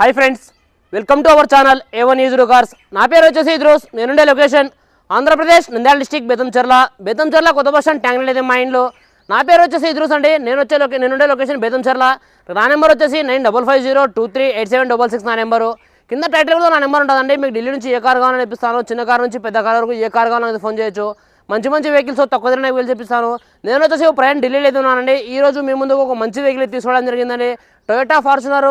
Hi friends welcome to our channel A one is cars నా పేరు వచ్చేసి ఇద్రోస్ నేనుండే లొకేషన్ ఆంధ్రప్రదేశ్ నంద్యాల డిస్టిక్ బెతంచెర్ల బెతంచెర్ల కొత్త బస్ స్టాండ్ ట్యాంక్ అయితే మా ఇంట్లో నా పేరు వచ్చేసి ఇద్రోస్ అండి నేను వచ్చే లొకే నేనుండే లొకేషన్ బెతంచెర్ల నా నెంబర్ వచ్చేసి nine double five zero two three eight seven double six నా నెంబరు. కింద టైటిల్ కూడా నా నెంబర్ ఉంటుందండి మీకు ఢిల్లీ నుంచి ఏ కార్ కావాలని ఇప్పిస్తాను చిన్న కార్ నుంచి పెద్ద కార్ వరకు ఏ కార్ కావాలని ఫోన్ చేయొచ్చు. మంచి మంచి వెహికల్స్ తక్కువ ధరనే వెళ్ళి చెప్పిస్తాను నేను వచ్చేసి ఒక ప్రయాణం ఢిల్లీలో అయితే ఉన్నానండి ఈ రోజు మీ ముందుకు ఒక మంచి వెహికల్ తీసుకోవడం జరిగిందండి. Toyota Fortuner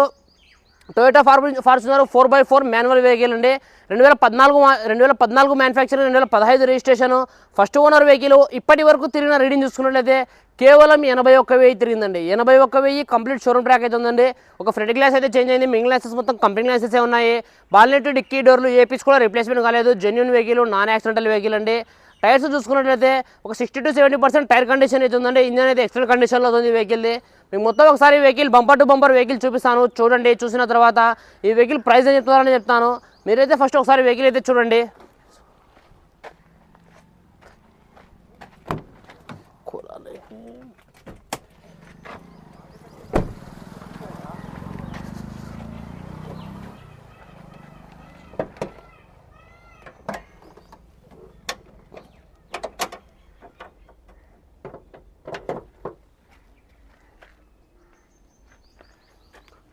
Toyota for Fortuner four by four manual vehicle అండి రెండు వేల పద్నాలుగు రెండు వేల పద్నాలుగు మ్యానుఫ్యాక్చరింగ్ రెండు వేల పదహైదు రిజిస్ట్రేషన్ ఫస్ట్ ఓనర్ వెహికల్ ఇప్పటి వరకు తిరిగిన రీడింగ్ చూసుకున్నట్లయితే కేవలం ఎనభై ఒక్క వెయ్యి తిరిగిందండి. ఎనభై ఒక్క వెయ్యి కంప్లీట్ షోరూమ్ ట్రాక్ అయితే ఉందండి. ఒక ఫ్రంట్ గ్లాస్ అయితే చేంజ్ అయింది. మింగ్ గ్లాసెస్ మొత్తం కంపెనీ గ్లాసెస్ ఉన్నాయి. బాల్నెట్ డిక్కీ డోర్లు ఏపీస్ కూడా రిప్లేస్మెంట్ కాలేదు. Genuine vehicle non accidental vehicle అండి. టైర్స్ చూసుకున్నట్లయితే ఒక sixty to seventy percent tyre condition అయితే ఉందండి. ఇంజన్ అయితే ఎక్స్టెల్ కండిషన్లో ఉంది వెహికల్ది మీకు మొత్తం ఒకసారి vehicle bumper to bumper vehicle చూపిస్తాను. చూడండి చూసిన తర్వాత ఈ వెహికల్ ప్రైస్ ఏం చెప్తారని చెప్తాను. మీరైతే ఫస్ట్ ఒకసారి వెహికల్ అయితే చూడండి.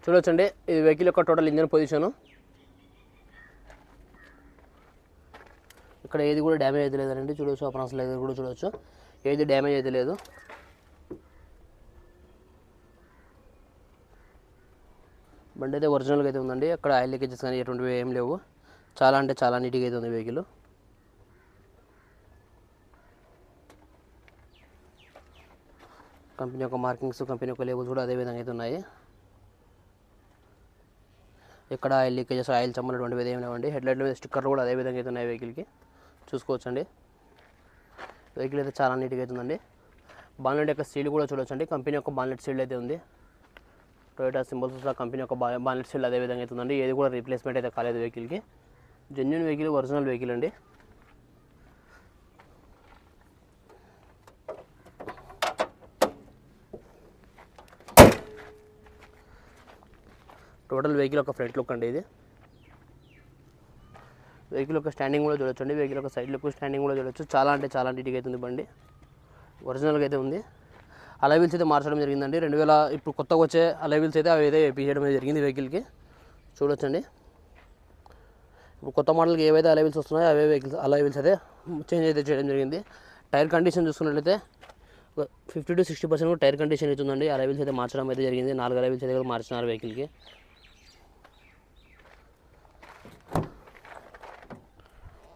చూడొచ్చండి. ఇది వెహికల్ యొక్క టోటల్ ఇంజన్ పొజిషను. ఇక్కడ ఏది కూడా డ్యామేజ్ అయితే లేదండి. చూడొచ్చు అపరాన్స్ లేదు కూడా చూడొచ్చు. ఏది డ్యామేజ్ అయితే లేదు. బండి అయితే ఒరిజినల్గా అయితే ఉందండి. అక్కడ ఆయిల్ లీకేజెస్ కానీ ఎటువంటివి ఏం లేవు. చాలా అంటే చాలా నీట్గా అయితే ఉంది వెహికల్. కంపెనీ యొక్క మార్కింగ్స్ కంపెనీ యొక్క లేబుల్స్ కూడా అదే విధంగా అయితే ఉన్నాయి. ఇక్కడ లీకేజెస్ ఆయిల్ చమ్మలు అటువంటివి ఏమి లేవండి హెడ్లైట్ మీద స్టిక్కర్లు కూడా అదే విధంగా అయితే ఉన్నాయి వెహికల్కి. చూసుకోవచ్చండి. వెహికల్ అయితే చాలా నీట్గా అవుతుందండి బాన్లెట్ యొక్క సీల్ కూడా చూడొచ్చండి. కంపెనీ యొక్క బాన్లెట్ సీల్ అయితే ఉంది. టొయోటా సింబల్స్ కంపెనీ యొక్క బాన్లెట్ సీల్ అదే విధంగా అవుతుందండి ఏది కూడా రీప్లేస్మెంట్ అయితే కాలేదు వెహికల్కి. జెన్యున్ వెహికల్ ఒరిజినల్ వెహికల్ అండి. టోటల్ వెహికల్ ఒక ఫ్రంట్ లుక్ అండి ఇది. వెహికల్ యొక్క స్టాండింగ్ కూడా చూడొచ్చు అండి వెహికల్ యొక్క సైడ్ లుక్ స్టాండింగ్ కూడా చూడొచ్చు. చాలా అంటే చాలా నీట్గా అవుతుంది బండి. ఒరిజినల్గా అయితే ఉంది. అలైవిల్స్ అయితే మార్చడం జరిగిందండి. రెండు వేల ఇప్పుడు కొత్తగా వచ్చే అలైవిల్స్ అయితే అవి అయితే వేయించడం అయితే జరిగింది వెహికల్కి. చూడొచ్చండి. ఇప్పుడు కొత్త మోడల్కి ఏవైతే అలైవిల్స్ వస్తున్నాయో అవే వెహికల్స్ అలైవిల్స్ అయితే చేంజ్ అయితే చేయడం జరిగింది. టైర్ కండిషన్ చూసుకున్నట్లయితే fifty to sixty percent tyre condition అవుతుందండి అలైవిల్స్ అయితే మార్చడం అయితే జరిగింది. నాలుగు అలైవిల్స్ అయితే కూడా మార్చినారు వెహికల్కి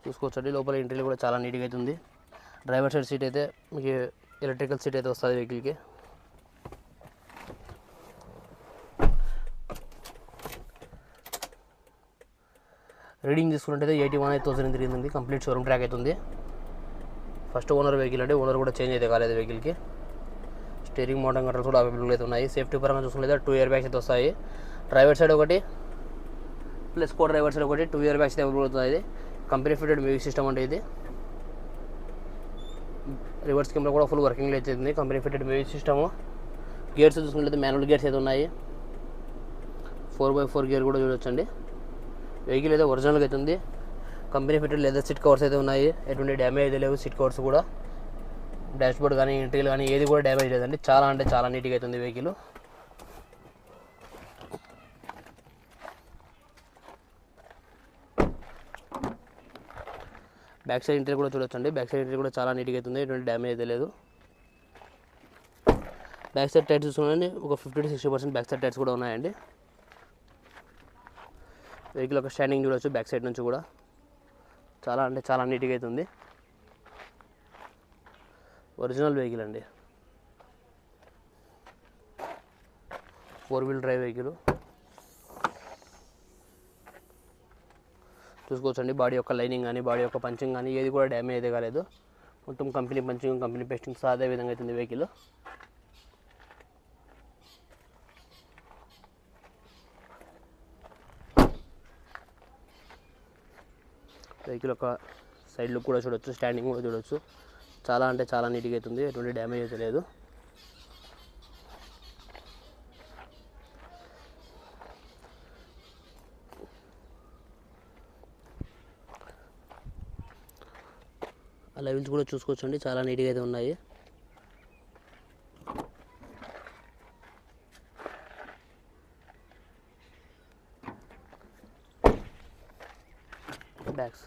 చూసుకోవచ్చండి. లోపల ఇంటీరియర్ కూడా చాలా నీట్గా అయితే ఉంది. డ్రైవర్ సైడ్ సీట్ అయితే మీకు ఎలక్ట్రికల్ సీట్ అయితే వస్తుంది వెహికల్కి రీడింగ్ తీసుకున్నట్టయితే ఎయిటీ వన్ అయితే థౌసండ్ తిరిగింది కంప్లీట్ షోరూమ్ ట్రాక్ అవుతుంది ఫస్ట్ ఓనర్ వెహికల్ అంటే ఓనర్ కూడా చేంజ్ అయితే కాలేదు వెహికల్కి స్టీరింగ్ మోటార్ కంట్రోల్స్ కూడా అవైలబుల్ అయితే ఉన్నాయి. సేఫ్టీ పరంగా చూసుకుంటే టూ ఇయర్ బ్యాగ్స్ అయితే వస్తాయి. డ్రైవర్ సైడ్ ఒకటి ప్లస్ కో డ్రైవర్ సైడ్ ఒకటి టూ ఇయర్ బ్యాగ్స్ అయితే అవైలబుల్ అవుతుంది కంపెనీ ఫిటెడ్ మ్యూజిక్ సిస్టమ్ అంటే ఇది. రివర్స్ కెమెరా కూడా ఫుల్ వర్కింగ్ అవుతుంది company fitted music system. Gears చూసుకున్నట్లయితే మాన్యువల్ గేర్స్ అయితే ఉన్నాయి. ఫోర్ బై ఫోర్ గేర్ కూడా చూడొచ్చండి. వెహికల్ అయితే ఒరిజినల్గా అయితే ఉంది. Company fitted leather seat covers అయితే ఉన్నాయి. ఎటువంటి డ్యామేజ్ అయితే లేవు సీట్ కవర్స్ కూడా. డాష్బోర్డ్ కానీ ఇంటీరియల్ కానీ ఏది కూడా డ్యామేజ్ లేదండి. చాలా అంటే చాలా నీట్గా అవుతుంది వెహికల్. బ్యాక్ సైడ్ ఇంటర్ కూడా చూడొచ్చండి. బ్యాక్ సైడ్ ఇంటర్ కూడా చాలా నీట్గా అవుతుంది ఎటువంటి డ్యామేజ్ అయితే లేదు. బ్యాక్ సైడ్ టైర్స్ చూసుకోండి ఒక fifty to sixty percent back side tyres కూడా ఉన్నాయండి. వెహికల్ ఒక స్టాండింగ్ చూడొచ్చు బ్యాక్ సైడ్ నుంచి కూడా. చాలా అంటే చాలా నీట్గా అవుతుంది ఒరిజినల్ వెహికల్ అండి. Four wheel drive vehicle. చూసుకోవచ్చండి బాడీ యొక్క లైనింగ్ కానీ బాడీ యొక్క పంచింగ్ కానీ ఏది కూడా డ్యామేజ్ అయితే కాలేదు. మొత్తం కంపెనీ పంచింగ్ కంపెనీ పేస్టింగ్ సాదే విధంగా అవుతుంది వెహికల్. వెహికల్ యొక్క సైడ్ లుక్ కూడా చూడొచ్చు స్టాండింగ్ కూడా చూడొచ్చు. చాలా అంటే చాలా నీట్గా అవుతుంది ఎటువంటి డ్యామేజ్ అయితే లేదు. లెవెల్స్ కూడా చూసుకోవచ్చండి. చాలా నీట్గా అయితే ఉన్నాయి. బ్యాగ్స్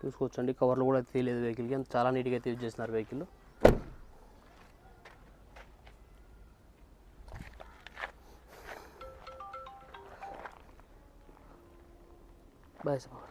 చూసుకోవచ్చండి. కవర్లు కూడా తీయలేదు వెహికల్కి. చాలా నీట్గా అయితే యూజ్ చేస్తున్నారు vehicle. Bye sir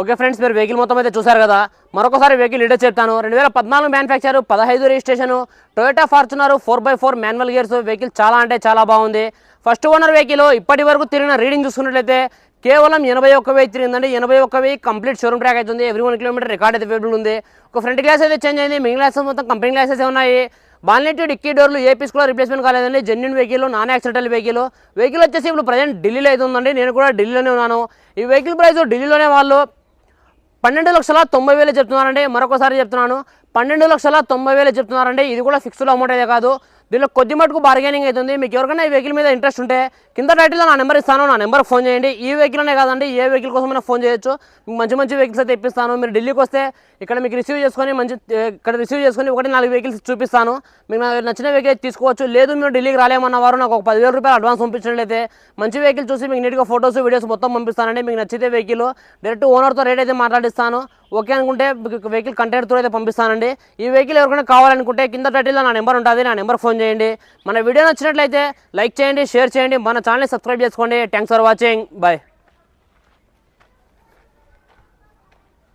okay friends మీరు వెహికల్ మొత్తం అయితే చూసారు కదా. మరొకసారి వెహికల్ ఇడే చెప్తాను. రెండు వేల పద్నాలుగు మ్యానుఫ్యాక్చర్ పదహైదు registration Toyota Fortuner four by four manual gears vehicle చాలా అంటే చాలా బాగుంది. ఫస్ట్ ఓనర్ వెహికల్ ఇప్పటి వరకు తిరిగిన రీడింగ్ చూసుకున్నట్లయితే కేవలం ఎనభై ఒక్క వెయ్యి తిరిగిందండి ఎనభై ఒక్క వెయ్యి కంప్లీట్ షోరూమ్ ట్రాక్ అవుతుంది ఎవ్రీ వన్ కిలోమీటర్ రికార్డ్ అయితే అవైలబుల్ ఉంది. ఒక ఫ్రంట్ గ్లాస్ అయితే చేంజ్ అయింది. మిగిలిన గ్లాసెస్ మొత్తం కంపెనీ గ్లాసెస్ ఉన్నాయి. బాల్నెట్ డిక్కీ డోర్లు ఏ పీస్ కూడా రిప్లేస్మెంట్ కాలేదండి. Genuine vehicle non accidental vehicle vehicle వచ్చేసి ఇప్పుడు ప్రజెంట్ ఢిల్లీలో అయితే ఉందండి. నేను కూడా ఢిల్లీలోనే ఉన్నాను. ఈ వెహికల్ ప్రైస్ ఢిల్లీలోనే వాళ్ళు పన్నెండు లక్షల తొంభై వేలు చెప్తున్నారండి. మరొకసారి చెప్తున్నాను. పన్నెండు లక్షల తొంభై వేలు చెప్తున్నారండి. ఇది కూడా ఫిక్స్డ్ అమౌంట్ అయితే కాదు. దీనిలో కొద్ది మటుకు బార్గెనింగ్ అవుతుంది మీకు ఎవరికైనా ఈ వెహికల్ మీద ఇంట్రెస్ట్ ఉంటే కింద టైటిల్లో నా నెంబర్ ఇస్తాను నా నెంబర్ ఫోన్ చేయండి. ఈ వెహికల్ అనే కాదండి ఏ వెహికల్ కోసమైనా ఫోన్ చేయొచ్చు. మీకు మంచి మంచి వెహికల్స్ అయితే ఇప్పిస్తాను. మీరు ఢిల్లీకి వస్తే ఇక్కడ మీకు రిసీవ్ చేసుకొని మంచి ఇక్కడ రిసీవ్ చేసుకొని ఒకటి నాలుగు వెహికల్స్ చూపిస్తాను. మీకు నాకు నచ్చిన వెహికల్ తీసుకోవచ్చు. లేదు మీరు ఢిల్లీకి రాలేమన్న వారు నాకు ఒక పదివేల రూపాయలు అడ్వాన్స్ పంపించినట్లయితే మంచి వెహికల్ చూసి మీకు నీట్గా ఫొటోస్ వీడియోస్ మొత్తం పంపిస్తానండి. మీకు నచ్చితే వెహికల్ డైరెక్ట్ ఓనర్తో రేట్ అయితే మాట్లాడిస్తాను. ఓకే అనుకుంటే వెహికల్ కంటైనర్ త్రూ అయితే పంపిస్తానండి. ఈ వెహికల్ ఎవరికైనా కావాలనుకుంటే కింద టైటిల్లో నా నెంబర్ ఉంటుంది నా నెంబర్ ఫోన్ చేయండి. మన వీడియో నచ్చినట్లయితే లైక్ చేయండి షేర్ చేయండి. మన ఛానల్ని సబ్స్క్రైబ్ చేసుకోండి. Thanks for watching bye